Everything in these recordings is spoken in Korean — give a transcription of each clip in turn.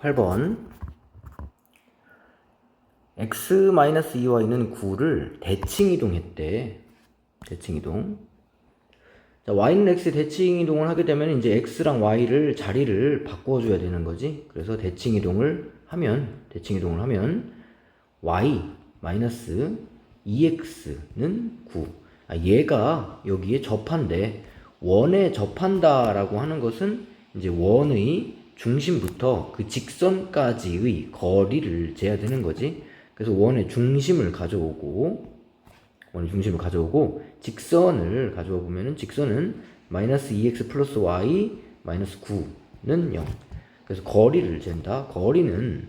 8번 x-2y는 9를 대칭 이동했대. 대칭 이동. 자, y는 x 대칭 이동을 하게 되면 이제 x랑 y를 자리를 바꿔 줘야 되는 거지. 그래서 대칭 이동을 하면 대칭 이동을 하면 y 마이너스 2x는 9. 아, 얘가 여기에 접한대. 원에 접한다라고 하는 것은 이제 원의 중심부터 그 직선까지의 거리를 재야 되는 거지. 그래서 원의 중심을 가져오고 원의 중심을 가져오고 직선을 가져와 보면은 직선은 마이너스 2x 플러스 y 마이너스 9는 0. 그래서 거리를 잰다. 거리는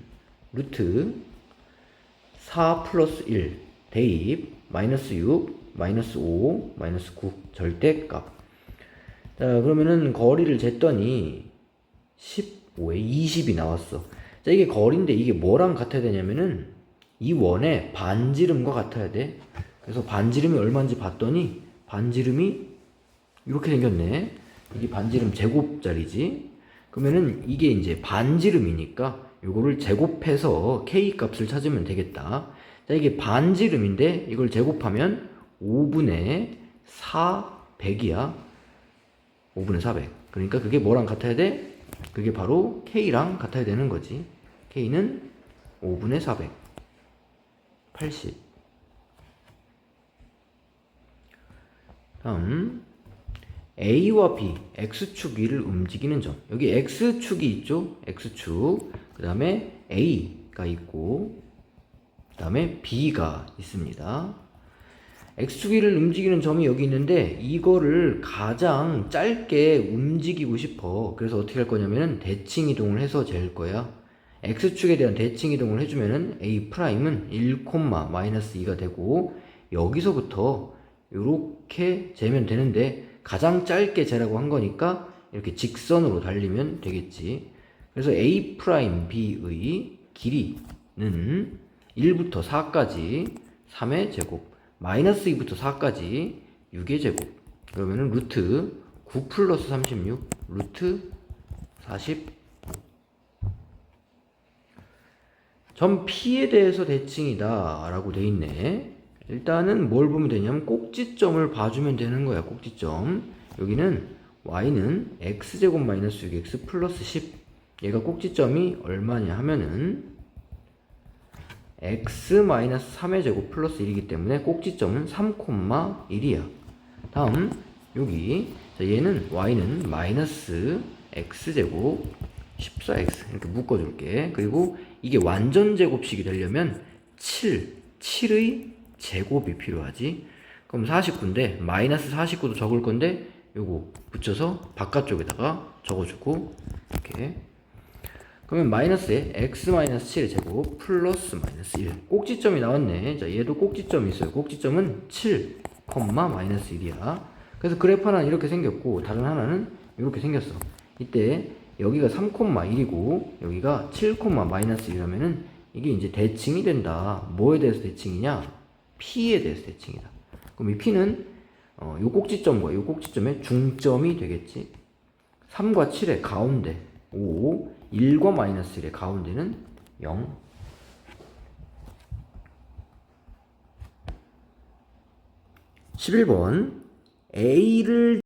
루트 4 플러스 1 대입 마이너스 6 마이너스 5 마이너스 9 절대값. 자 그러면은 거리를 쟀더니 15에 20이 나왔어. 자 이게 거리인데 이게 뭐랑 같아야 되냐면은 이 원의 반지름과 같아야 돼. 그래서 반지름이 얼마인지 봤더니 반지름이 이렇게 생겼네. 이게 반지름 제곱짜리지. 그러면은 이게 이제 반지름이니까 요거를 제곱해서 k 값을 찾으면 되겠다. 자, 이게 반지름인데 이걸 제곱하면 5분의 400이야. 5분의 400. 그러니까 그게 뭐랑 같아야 돼? 그게 바로 k랑 같아야 되는 거지. k는 5분의 400. 80. 다음 A와 B, X축 위를 움직이는 점. 여기 X축이 있죠? X축. 그 다음에 A가 있고, 그 다음에 B가 있습니다. X축 위를 움직이는 점이 여기 있는데, 이거를 가장 짧게 움직이고 싶어. 그래서 어떻게 할 거냐면은 대칭 이동을 해서 잴 거야. X축에 대한 대칭 이동을 해주면은 A'은 1, 마이너스 2가 되고, 여기서부터 이렇게 재면 되는데 가장 짧게 재라고 한 거니까 이렇게 직선으로 달리면 되겠지. 그래서 A 프라임 B의 길이는 1부터 4까지 3의 제곱, 마이너스 2부터 4까지 6의 제곱. 그러면은 루트 9 플러스 36, 루트 40. 점 P에 대해서 대칭이다 라고 돼 있네. 일단은 뭘 보면 되냐면 꼭지점을 봐주면 되는 거야 꼭지점 여기는 y는 x제곱 마이너스 6x 플러스 10 얘가 꼭지점이 얼마냐 하면은 x 마이너스 3의 제곱 플러스 1이기 때문에 꼭지점은 3,1이야. 다음 여기. 자, 얘는 y는 마이너스 x제곱 14x 이렇게 묶어줄게. 그리고 이게 완전 제곱식이 되려면 7 7의 제곱이 필요하지. 그럼 49인데 마이너스 49도 적을 건데 요거 붙여서 바깥쪽에다가 적어주고 이렇게 그러면 마이너스에 x 마이너스 7의 제곱 플러스 마이너스 1 꼭지점이 나왔네. 자 얘도 꼭지점이 있어요. 꼭지점은 7, 마이너스 1이야. 그래서 그래프 하나는 이렇게 생겼고 다른 하나는 이렇게 생겼어. 이때 여기가 3,1이고 여기가 7, 마이너스 1이라면은 이게 이제 대칭이 된다. 뭐에 대해서 대칭이냐? P에 대해서 대칭이다. 그럼 이 P는 어, 요 꼭지점과 요 꼭지점의 중점이 되겠지. 3과 7의 가운데 5, 1과 마이너스 1의 가운데는 0. (11번) A를